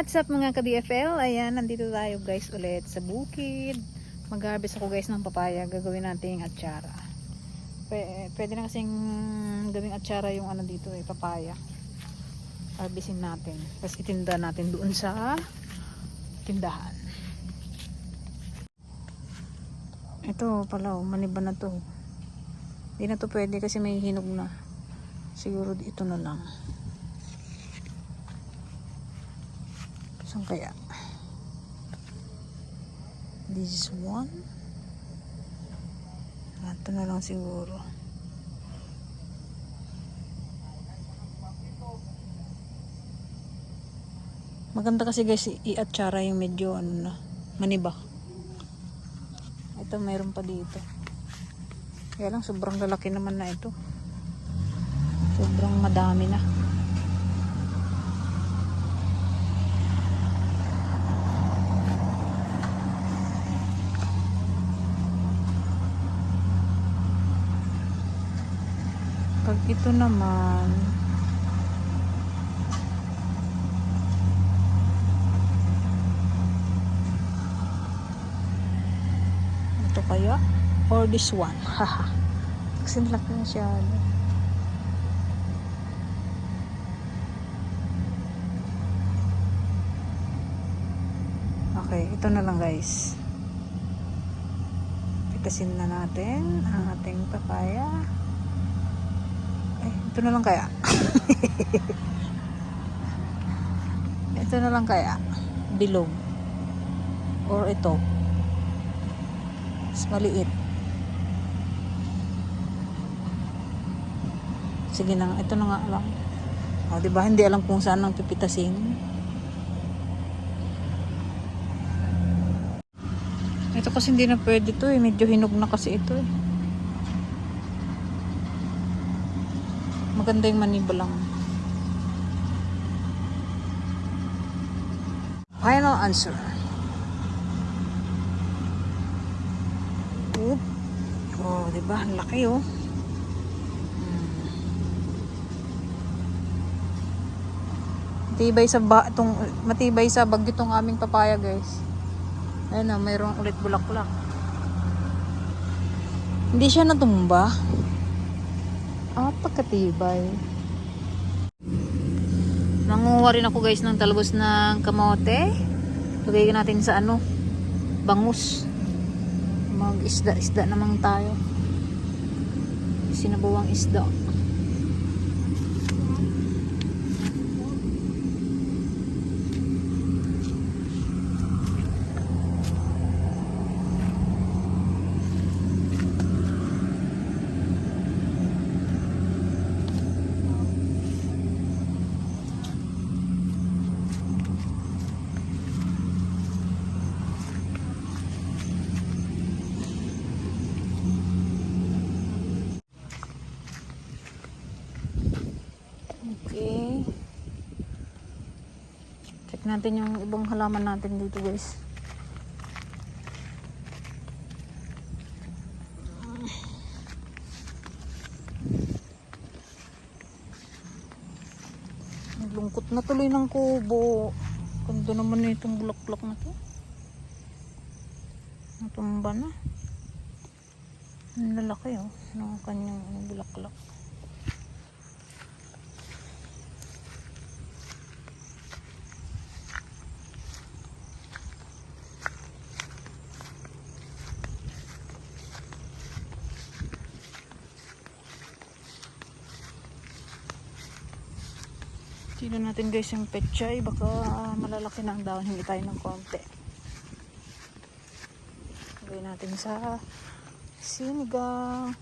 What's up mga ka-DFL? Ayan, nandito tayo guys ulit sa bukid. Mag-harvest ako guys ng papaya. Gagawin natin atsara. P- pwede na kasing gawing atsara yung ano dito eh, papaya. Harvestin natin. Tapos itinda natin doon sa tindahan. Ito pala oh, maniba na to. Hindi na to pwede kasi may hinog na. Siguro ito na lang. Saan kaya? This is one. Ito na lang siguro. Maganda kasi guys i-atsara yung medyo ano na maniba. Ito mayroon pa dito. Kaya lang sobrang lalaki naman na ito. Sobrang madami na. Pag ito naman, ito kaya? Or this one? Haha. Kasi laki na siya. ano. Okay, ito na lang guys. Pitasin na natin ang ating papaya. Eh, ito na lang kaya. ito na lang kaya. Bilog. Or ito. Mas maliit. Sige na, ito na nga lang. O, di ba? Hindi alam kung saan ang pipitasin. Ito kasi hindi na pwede to eh. Medyo hinog na kasi ito eh. Maganda yung maniba lang. Final answer. Oh, di ba? Ang laki oh. Matibay sa ba tong matibay sa bagyo tong aming papaya, guys. Ayun na, mayroong ulit bulaklak. Hindi siya natumba. Ah, pagkatibay. Nanguha rin ako guys ng talbos ng kamote. Lagay natin sa ano, bangus. Mag-isda-isda naman tayo. Sinabawang isda. Okay. Check natin yung ibang halaman natin dito guys. Lungkot na tuloy ng kubo. Ganda naman na itong bulaklak na to. Natumba na. Ang lalaki oh. Ng kanyang bulaklak. Tignan natin guys yung pechay. Baka malalaki na ang dahon. Hindi tayo ng konti. Lagay natin sa sinigang.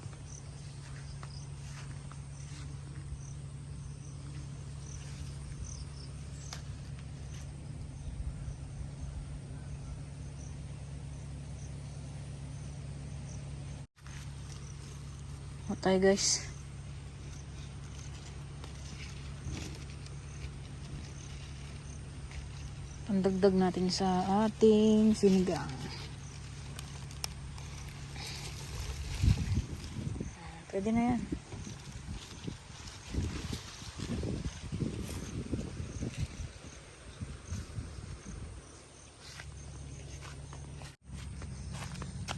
O tayo guys. Pandagdag natin sa ating sinigang. Pwede na yan.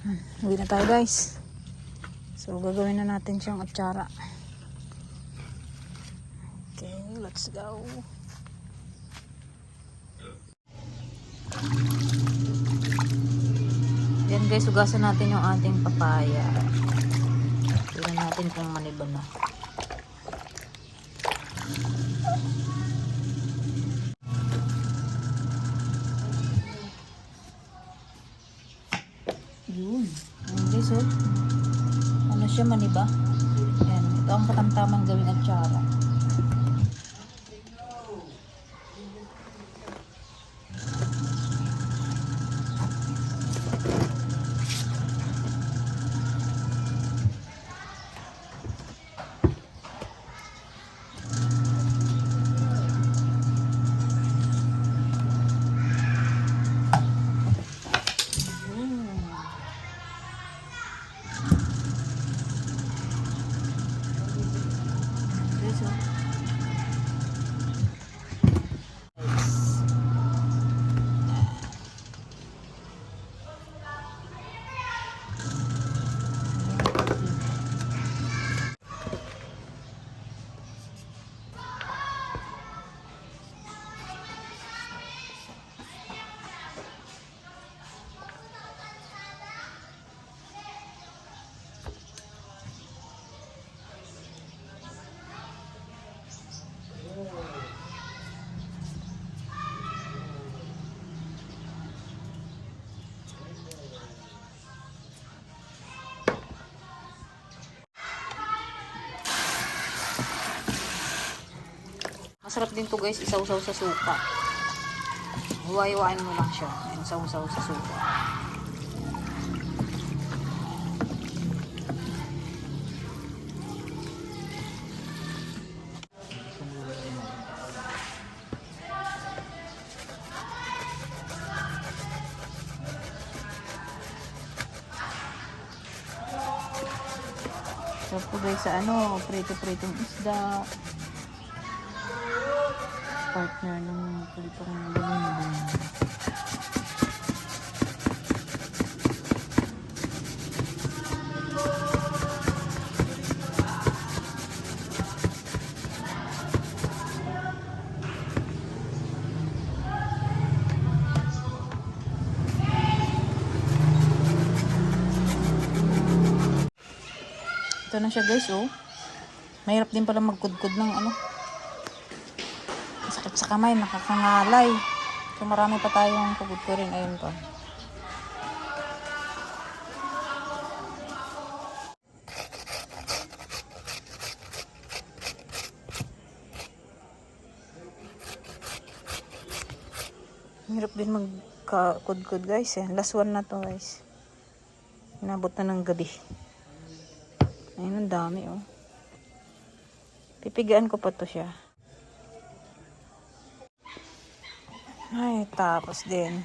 Hmm, Uwi na tayo guys. So gagawin na natin siyang atsara. Okay, let's go. Guys, ugasan natin yung ating papaya. Tignan natin kung maniba na. Yun. Ayan guys, oh. Ano siya maniba? Yan. Ito ang katamtamang gawing atsara. Guys, Masarap din to guys, isaw-saw sa suka. Huwa-hiwain mo lang siya. Ayan, Isaw-saw sa suka. Sarap to guys sa ano, prito-pritong isda partner ng pulitong lumindong. Ito na siya guys oh. Mahirap din pala magkudkod ng ano sakit sa kamay, nakakangalay. So marami pa tayong pagod rin. Ayun pa. Hirap din magkakudkod guys eh. Last one na to guys. Inabot na ng gabi. Ayun, ang dami oh. Pipigaan ko pa to siya. Ay, tapos din.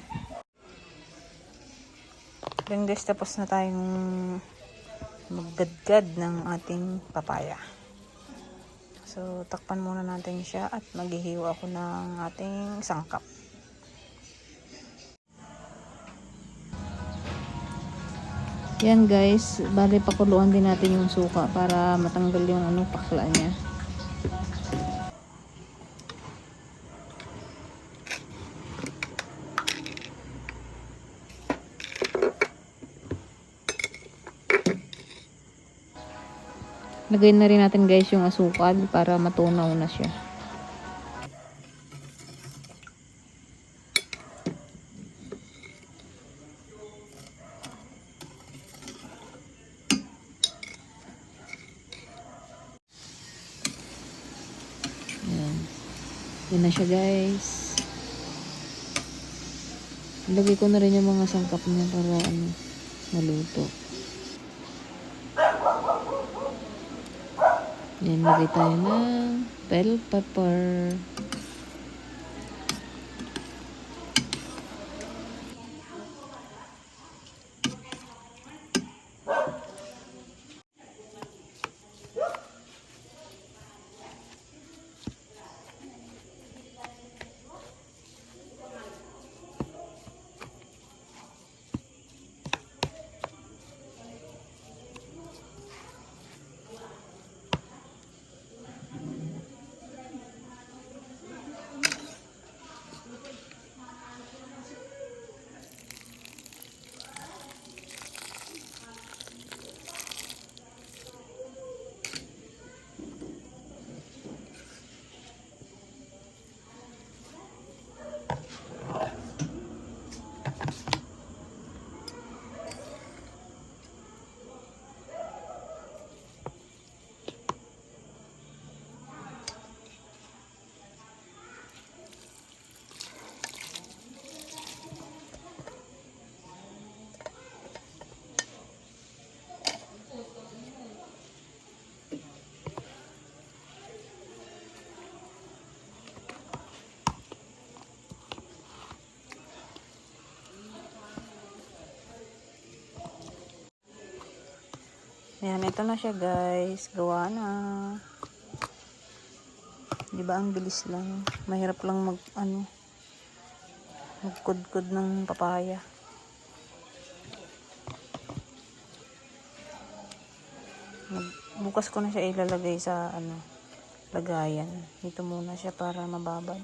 Then guys, tapos na tayong maggadgad ng ating papaya. So, takpan muna natin siya at maghihiwa ako ng ating sangkap. Yan guys, bali pakuluan din natin yung suka para matanggal yung ano pakla niya. Lagay na rin natin guys yung asukal para matunaw na siya. Ayan. Yan na siya guys. Lagay ko na rin yung mga sangkap niya para ano, maluto. Yan, lagay tayo ng bell pepper. Ayan, ito na siya guys. Gawa na. Di ang bilis lang. Mahirap lang mag, ano, magkudkod ng papaya. Bukas ko na siya ilalagay sa, ano, lagayan. Dito muna siya para mababad.